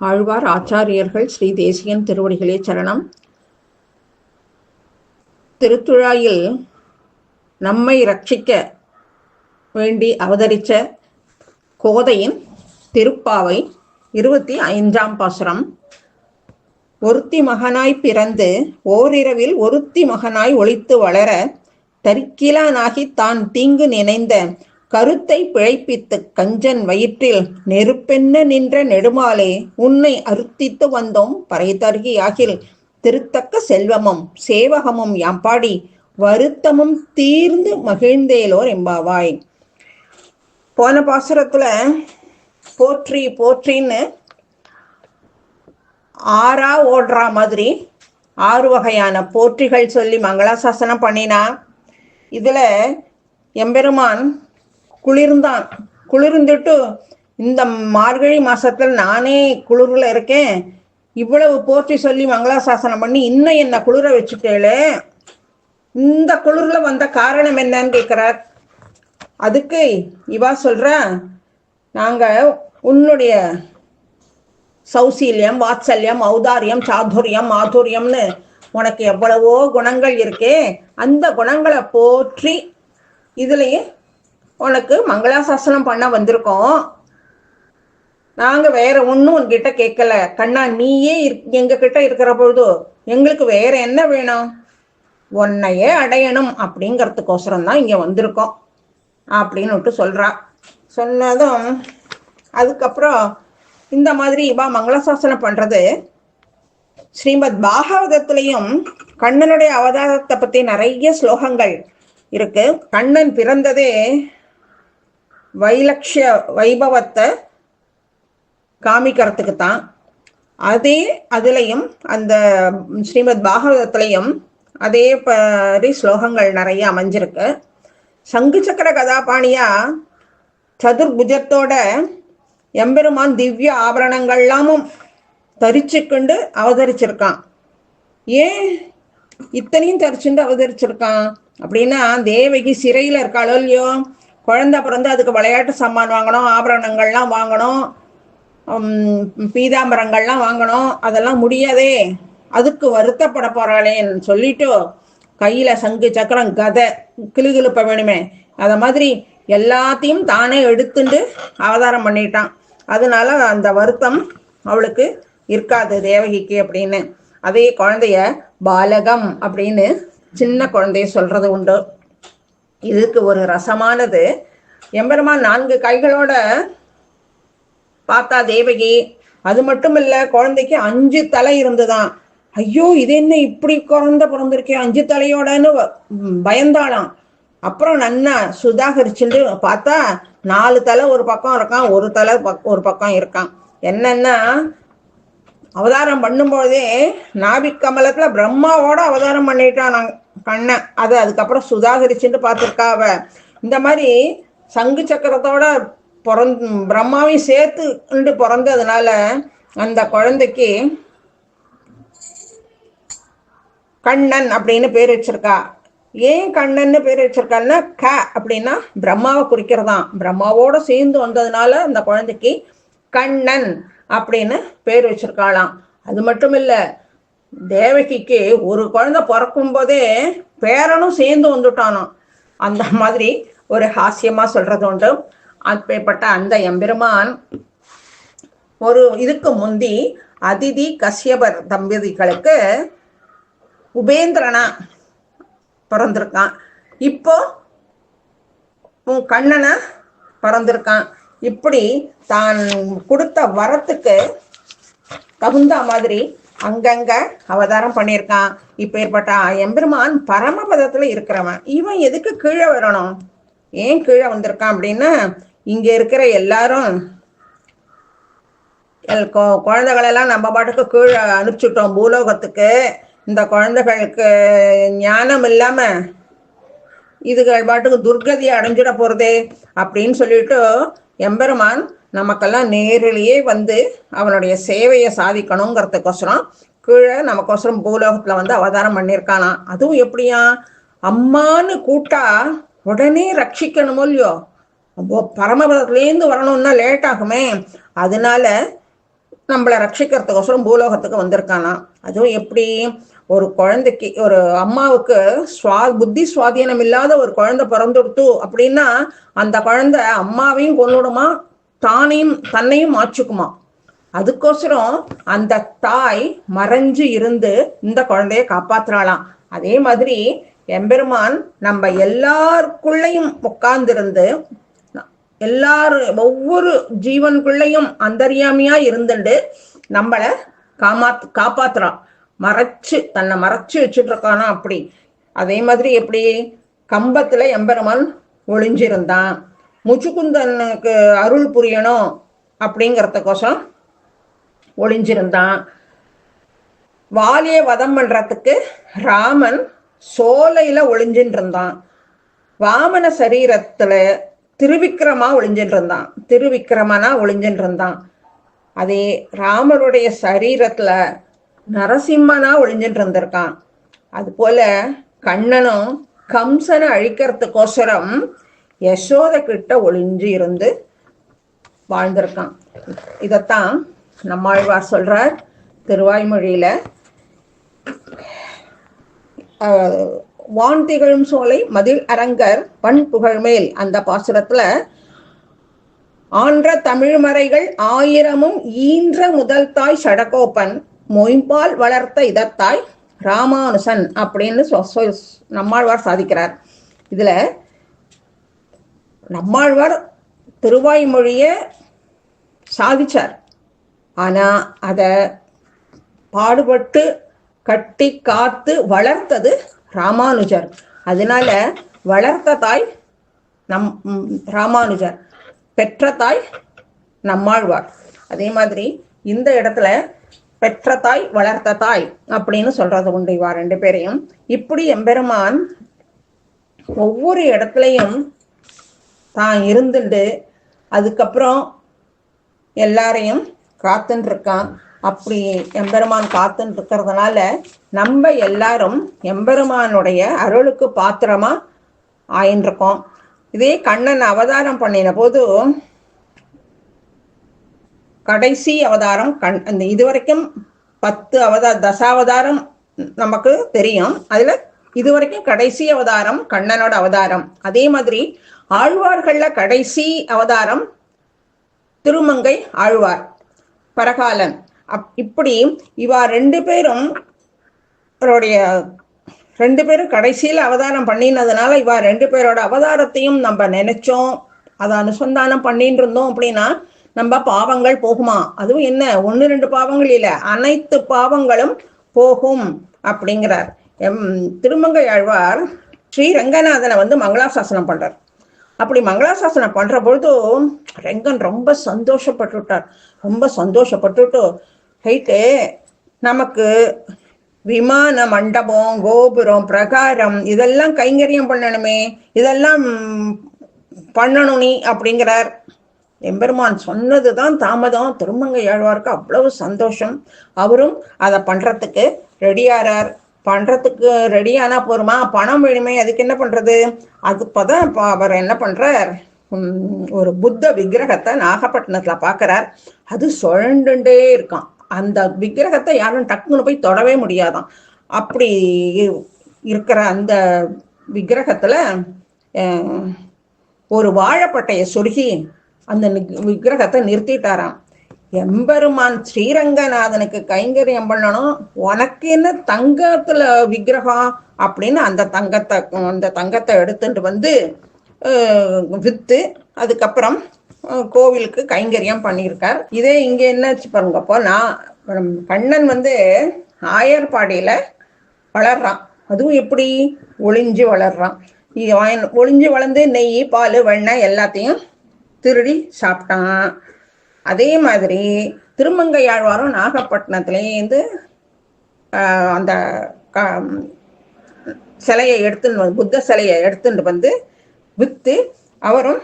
ஆழ்வார் ஆச்சாரியர்கள் ஸ்ரீ தேசியன் திருவடிகளே சரணம். திருத்துழாயில் நம்மை ரட்சிக்க வேண்டி அவதரித்த கோதையின் திருப்பாவை இருபத்தி ஐந்தாம் பாசுரம். ஒருத்தி மகனாய் பிறந்து ஓரிரவில் ஒருத்தி மகனாய் ஒழித்து வளர தரிக்கிலானாகி தான் தீங்கு நினைந்த கருத்தை பிழைப்பித்து கஞ்சன் வயிற்றில் நெருப்பென்ன நின்ற நெடுமாலே உன்னை அருத்தித்து வந்தோம் பறைதருகியாகில். திருத்தக்க செல்வமும் சேவகமும் யாம்பாடி வருத்தமும் தீர்ந்து மகிழ்ந்தேலோர் எம்பாவாய். போன பாசுரத்துல போற்றி போற்றின்னு ஆறா ஓடுறா மாதிரி ஆறு வகையான போற்றிகள் சொல்லி மங்களாசாசனம் பண்ணினா. இதுல எம்பெருமான் குளிர்ந்தான். குளிர்ந்துட்டு இந்த மார்கழி மாசத்துல நானே குளிர்ல இருக்கேன். இவ்வளவு போற்றி சொல்லி மங்களாசாசனம் பண்ணி இன்னும் என்ன குளிர வச்சுட்டேளே இந்த குளிர்ல வந்த காரணம் என்னன்னு கேட்கிறார் அதுக்கு இவா சொல்ற நாங்க உன்னுடைய சௌசீல்யம் வாத்சல்யம் ஔதாரியம் சாதுரியம் மாதுரியம்னு உனக்கு எவ்வளவோ குணங்கள் இருக்கே. அந்த குணங்களை போற்றி இதுலயே உனக்கு மங்களாசாசனம் பண்ண வந்திருக்கோம். நாங்க வேற ஒன்றும் உன்கிட்ட கேட்கல. கண்ணா நீயே எங்க கிட்ட இருக்கிற பொழுது எங்களுக்கு வேற என்ன வேணும்? உன்னையே அடையணும் அப்படிங்கிறதுக்கோசரம் தான் இங்க வந்திருக்கோம். அப்படின்னு விட்டு சொல்றா. சொன்னதும் அதுக்கப்புறம் இந்த மாதிரி இவா மங்களாசாசனம் பண்றது ஸ்ரீமத் பாகவதத்திலையும் கண்ணனுடைய அவதாரத்தை பத்தி நிறைய ஸ்லோகங்கள் இருக்கு. கண்ணன் பிறந்ததே வைலக்ஷ வைபவத்தை காமிக்கிறதுக்கு தான் அதே அதுலேயும் அந்த ஸ்ரீமத் பாகவதத்துலேயும் அதே மாதிரி ஸ்லோகங்கள் நிறைய அமைஞ்சிருக்கு. சங்கு சக்கர கதாபாணியா சதுர்புஜத்தோட எம்பெருமான் திவ்ய ஆபரணங்கள்லாமும் தரிச்சுக்கொண்டு அவதரிச்சிருக்கான். ஏன் இத்தனையும் தரிச்சுண்டு அவதரிச்சிருக்கான்? அப்படின்னா தேவகி சிறையில் இருக்காளோ இல்லையோ? குழந்தை பிறந்து அதுக்கு விளையாட்டு சாமான் வாங்கணும் ஆபரணங்கள்லாம் வாங்கணும் பீதாம்பரங்கள்லாம் வாங்கணும் அதெல்லாம் முடியாதே. அதுக்கு வருத்தப்பட போறாளேன்னு சொல்லிட்டு கையில சங்கு சக்கரம் கதை கிளுகிழுப்ப வேணுமே. அத மாதிரி எல்லாத்தையும் தானே எடுத்துட்டு அவதாரம் பண்ணிட்டான். அதனால அந்த வருத்தம் அவளுக்கு இருக்காது தேவகிக்கு அப்படின்னு. அதே குழந்தைய பாலகம் அப்படின்னு சின்ன குழந்தைய சொல்றது உண்டு. இதுக்கு ஒரு ரசமானது. எம்பெருமான் நான்கு கைகளோட பார்த்தா தேவகி. அது மட்டும் இல்ல குழந்தைக்கு அஞ்சு தலை இருந்துதான் ஐயோ இது என்ன இப்படி குழந்த பிறந்திருக்கே? அஞ்சு தலையோடன்னு பயந்தாளாம். அப்புறம் நன்னா சுதாகரிச்சுட்டு பார்த்தா நாலு தலை ஒரு பக்கம் இருக்கான் ஒரு தலை ஒரு பக்கம் இருக்கான் என்னன்னா அவதாரம் பண்ணும்போதே நாபிக் கமலத்துல பிரம்மாவோட அவதாரம் பண்ணிட்டான் நாங்க கண்ணன் அது அதுக்கப்புறம் சுதாகரிச்சுட்டு பார்த்துருக்காவ இந்த மாதிரி சங்கு சக்கரத்தோட பிறந் பிரம்மாவையும் சேர்த்து பிறந்ததுனால அந்த குழந்தைக்கு கண்ணன் அப்படின்னு பேர் வச்சிருக்கா. ஏன் கண்ணன்னு பேர் வச்சிருக்கான்னா க அப்படின்னா பிரம்மாவை குறிக்கிறதாம் பிரம்மாவோட சேர்ந்து வந்ததுனால அந்த குழந்தைக்கு கண்ணன் அப்படின்னு பேர் வச்சிருக்காளாம். அது மட்டும் இல்லை தேவகிக்கு ஒரு குழந்தை பிறக்கும் போதே பேரனும் சேர்ந்து வந்துட்டானாம் அந்த மாதிரி ஒரு ஹாஸ்யமா சொல்றது உண்டு. அப்பேற்பட்ட அந்த எம்பெருமான் ஒரு இதுக்கு முந்தி அதிதி கஷ்யபர் தம்பதிகளுக்கு உபேந்திரனா பிறந்திருக்கான். இப்போ கண்ணனா பிறந்திருக்கான். இப்படி தான் கொடுத்த வரத்துக்கு தகுந்த மாதிரி அங்கங்க அவதாரம் பண்ணியிருக்கான். இப்பேற்பட்ட எம்பெருமான் பரமபதத்துல இருக்கிறவன். இவன் எதுக்கு கீழே வரணும்? ஏன் கீழே வந்திருக்கான் அப்படின்னா இங்க இருக்கிற எல்லாரும் குழந்தைகளெல்லாம் நம்ம பாட்டுக்கு கீழே அனுப்பிச்சுட்டோம் பூலோகத்துக்கு. இந்த குழந்தைகளுக்கு ஞானம் இல்லாம இதுகள் பாட்டுக்கு துர்கதி அடைஞ்சிட போறதே அப்படின்னு சொல்லிட்டு எம்பெருமான் நமக்கெல்லாம் நேரிலேயே வந்து அவனுடைய சேவையை சாதிக்கணுங்கிறதுக்கோசரம் கீழே நமக்கோசரம் பூலோகத்தில் வந்து அவதாரம் பண்ணியிருக்கானா? அதுவும் எப்படியா? அம்மான்னு கூட்டா உடனே ரட்சிக்கணுமோ இல்லையோ? பரமபதத்துலேருந்து வரணும்னா லேட் ஆகுமே. அதனால நம்மளை ரட்சிக்கிறதுக்கோசரம் பூலோகத்துக்கு வந்திருக்கானா? அதுவும் எப்படி? ஒரு குழந்தைக்கு ஒரு அம்மாவுக்கு சுவா புத்தி சுவாதீனம் இல்லாத ஒரு குழந்தை பிறந்துடுத்து அப்படின்னா அந்த குழந்தை அம்மாவையும் கொண்டுடுமா தானையும் தன்னையும் மாற்றுக்குமா? அதுக்கோசரம் அந்த தாய் மறைஞ்சு இருந்து இந்த குழந்தைய காப்பாத்துறாளாம். அதே மாதிரி எம்பெருமான் நம்ம எல்லாருக்குள்ளையும் உட்கார்ந்திருந்து எல்லாரு ஒவ்வொரு ஜீவனுக்குள்ளையும் அந்தரியாமையா இருந்துட்டு நம்மள காமாத் காப்பாத்துறான். மறைச்சு தன்னை மறைச்சு வச்சுட்டு இருக்கானா அப்படி. அதே மாதிரி எப்படி கம்பத்துல எம்பெருமான் ஒளிஞ்சிருந்தான். முச்சுக்குந்தனுக்கு அருள் புரியணும் அப்படிங்கிறதுக்கோசம் ஒளிஞ்சிருந்தான். வாலியை வதம் பண்ணுறதுக்கு ராமன் சோலையில் ஒளிஞ்சின்னு இருந்தான் வாமன சரீரத்தில் திருவிக்கிரமா ஒளிஞ்சின்னு இருந்தான் திருவிக்கிரமனா ஒளிஞ்சின்னு இருந்தான் அதே ராமருடைய சரீரத்தில் நரசிம்மனா ஒளிஞ்சிட்டு இருந்திருக்கான் கண்ணனும் கம்சனை அழிக்கிறதுக்கோசரம் யசோத கிட்ட ஒளிஞ்சு இருந்து வாழ்ந்திருக்கான். இதத்தான் நம்மாழ்வார் சொல்றார் திருவாய்மொழியில வான் திகழும் சோலை மதில் அரங்கர் பண் புகழ்மேல். அந்த பாசுரத்துல ஆன்ற தமிழ்மறைகள் ஆயிரமும் ஈன்ற முதல் தாய் சடகோப்பன் மொய்பால் வளர்த்த இதத்தாய் ராமானுசன் அப்படின்னு சொ- சொ- நம்மாழ்வார் சாதிக்கிறார். இதுல நம்மாழ்வார் திருவாய்மொழிய சாதிச்சார். ஆனா அத பாடுபட்டு கட்டி காத்து வளர்த்தது ராமானுஜர். அதனால வளர்த்த தாய் நம் ராமானுஜர். பெற்ற தாய் நம்மாழ்வார். அதே மாதிரி இந்த இடத்துல பெற்ற தாய் வளர்த்த தாய் அப்படின்னு சொல்றது உண்டு இவா ரெண்டு பேரையும். இப்படி எம்பெருமான் ஒவ்வொரு இடத்துலையும் தான் இருந்துட்டு அதுக்கப்புறம் எல்லாரையும் காத்துன்னு இருக்கான் அப்படி எம்பெருமான் காத்துன்னு இருக்கிறதுனால நம்ம எல்லாரும் எம்பெருமானுடைய அருளுக்கு பாத்திரமா ஆயின்றிருக்கோம் இதே கண்ணன் அவதாரம் பண்ணின போது கடைசி அவதாரம் கண் அந்த இதுவரைக்கும் பத்து அவதா தசாவதாரம் நமக்கு தெரியும். அதுல இதுவரைக்கும் கடைசி அவதாரம் கண்ணனோட அவதாரம். அதே மாதிரி ஆழ்வார்கள்ல கடைசி அவதாரம் திருமங்கை ஆழ்வார் பரகாலன். அப் இப்படி இவா ரெண்டு பேரும் அவருடைய ரெண்டு பேரும் கடைசியில் அவதாரம் பண்ணினதுனால இவா ரெண்டு பேரோட அவதாரத்தையும் நம்ம நினைச்சோம். அதை அனுசந்தானம் பண்ணிட்டு இருந்தோம் அப்படின்னா நம்ம பாவங்கள் போகுமா? அதுவும் என்ன? ஒன்று ரெண்டு பாவங்கள் இல்லை. அனைத்து பாவங்களும் போகும் அப்படிங்கிறார். எம் திருமங்கை ஆழ்வார் ஸ்ரீ ரங்கநாதனை வந்து மங்களாசாசனம் பண்றார். அப்படி மங்களாசாசனம் பண்ற பொழுது ரெங்கன் ரொம்ப சந்தோஷப்பட்டுட்டார். ரொம்ப சந்தோஷப்பட்டுட்டு ரைட்டு நமக்கு விமான மண்டபம் கோபுரம் பிரகாரம் இதெல்லாம் கைங்கரியம் பண்ணணுமே இதெல்லாம் பண்ணணும் நீ அப்படிங்கிறார். எம்பெருமான் சொன்னதுதான் தாமதம். திருமங்கை ஆழ்வாருக்கு அவ்வளவு சந்தோஷம். அவரும் அதை பண்றதுக்கு ரெடியாரார் பண்றதுக்கு ரெடியானா போருமா? பணம் வேணுமே அதுக்கு என்ன பண்றது? அது இப்பதான் அவர் என்ன பண்றார்? ஒரு புத்த விக்கிரகத்தை நாகப்பட்டினத்துல பாக்குறார் அது சுழண்டுண்டே இருக்கான். அந்த விக்கிரகத்தை யாரும் டக்குன்னு போய் தொடவே முடியாதான். அப்படி இருக்கிற அந்த விக்கிரகத்துல ஒரு வாழைப்பட்டைய சொருகி அந்த விக்கிரகத்தை நிறுத்திட்டாராம். எம்பெருமான் ஸ்ரீரங்கநாதனுக்கு கைங்கரியம் பண்ணணும். உனக்கு என்ன தங்கத்துல விக்கிரகம் அப்படின்னு அந்த தங்கத்தை அந்த தங்கத்தை எடுத்துட்டு வந்து வித்து அதுக்கப்புறம் கோவிலுக்கு கைங்கரியம் பண்ணியிருக்கார். இதே இங்க என்னாச்சு பாருங்கப்போ நான் கண்ணன் வந்து ஆயர்பாடியில வளர்றான். அதுவும் எப்படி? ஒளிஞ்சு வளர்றான். இது ஒளிஞ்சு வளர்ந்து நெய் பால் வெண்ணெய் எல்லாத்தையும் திருடி சாப்பிட்டான். அதே மாதிரி திருமங்கையாழ்வாரும் நாகப்பட்டினத்துலேருந்து அந்த க- சிலையை எடுத்துன்னு வந்து புத்த சிலையை எடுத்துட்டு வந்து விற்று அவரும்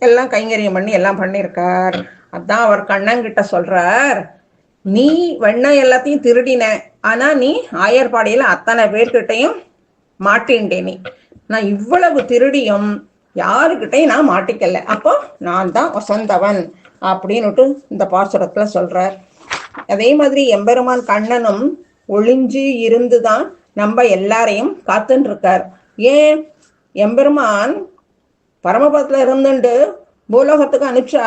எல்லாம் கைங்கரியம் பண்ணி எல்லாம் பண்ணியிருக்கார். அதான் அவர் கண்ணங்கிட்ட சொல்றார் நீ வெண்ண எல்லாத்தையும் திருடின ஆனா நீ ஆயர்பாடியில அத்தனை பேர்கிட்டையும் மாட்டின்றே நீ. நான் இவ்வளவு திருடியும் யாருக்கிட்டையும் நான் மாட்டிக்கல. அப்போ நான் தான் வசந்தவன். அப்படின்னுட்டு இந்த பாசுரத்துல சொல்றார். அதே மாதிரி எம்பெருமான் கண்ணனும் ஒளிஞ்சு இருந்துதான் நம்ம எல்லாரையும் காத்துன்னு இருக்கார் ஏன்? எம்பெருமான் பரமபதத்துல இருந்துட்டு பூலோகத்துக்கு அனுப்பிச்சா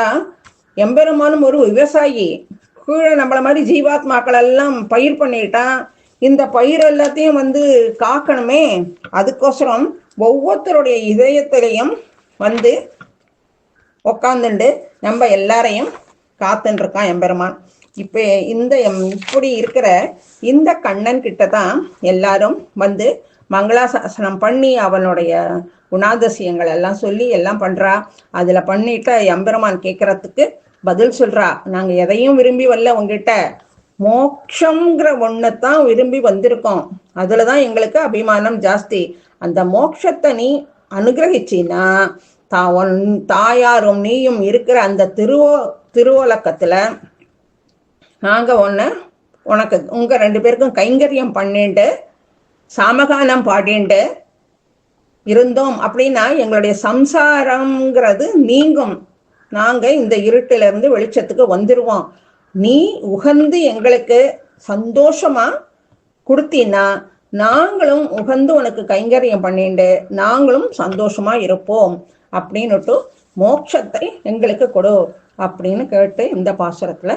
எம்பெருமானும் ஒரு விவசாயி. கீழே நம்மள மாதிரி ஜீவாத்மாக்கள் எல்லாம் பயிர் பண்ணிட்டான். இந்த பயிர் எல்லாத்தையும் வந்து காக்கணுமே. அதுக்கோசரம் ஒவ்வொருத்தருடைய இதயத்திலையும் வந்து உக்காந்துண்டு நம்ம எல்லாரையும் காத்துன்ட்ருக்கான் எம்பெருமான். இப்போ இந்த எம் இப்படி இருக்கிற இந்த கண்ணன் கிட்ட தான் எல்லாரும் வந்து மங்களாசாசனம் பண்ணி அவனுடைய குணாதிசயங்கள் எல்லாம் சொல்லி எல்லாம் பண்றா. அதுல பண்ணிட்டு எம்பெருமான் கேட்கறதுக்கு பதில் சொல்றா. நாங்க எதையும் விரும்பி வரல உங்ககிட்ட மோக்ஷங்கிற தான் விரும்பி வந்திருக்கோம். அதுலதான் எங்களுக்கு அபிமானம் ஜாஸ்தி. அந்த மோட்சத்தை நீ அனுகிரகிச்சின்னா தா உன் தாயாரும் நீயும் இருக்கிற அந்த திருவோ திருவோலக்கத்துல நாங்க ஒன்று உனக்கு உங்க ரெண்டு பேருக்கும் கைங்கரியம் பண்ணிட்டு சாமகானம் பாடிண்டு இருந்தோம் அப்படின்னா எங்களுடைய சம்சாரம்ங்கிறது நீங்கும். நாங்க இந்த இருட்டிலிருந்து வெளிச்சத்துக்கு வந்துருவோம். நீ உகந்து எங்களுக்கு சந்தோஷமா கொடுத்தீன்னா நாங்களும் உகந்து உனக்கு கைங்கரியம் பண்ணிண்டு நாங்களும் சந்தோஷமா இருப்போம். அப்படின்னுட்டு மோட்சத்தை எங்களுக்கு கொடு அப்படின்னு கேட்டு இந்த பாசுரத்துல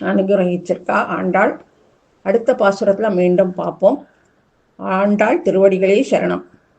அனுகிரகிச்சிருக்கா. ஆண்டாள் அடுத்த பாசுரத்துல மீண்டும் பார்ப்போம். ஆண்டாள் திருவடிகளே சரணம்.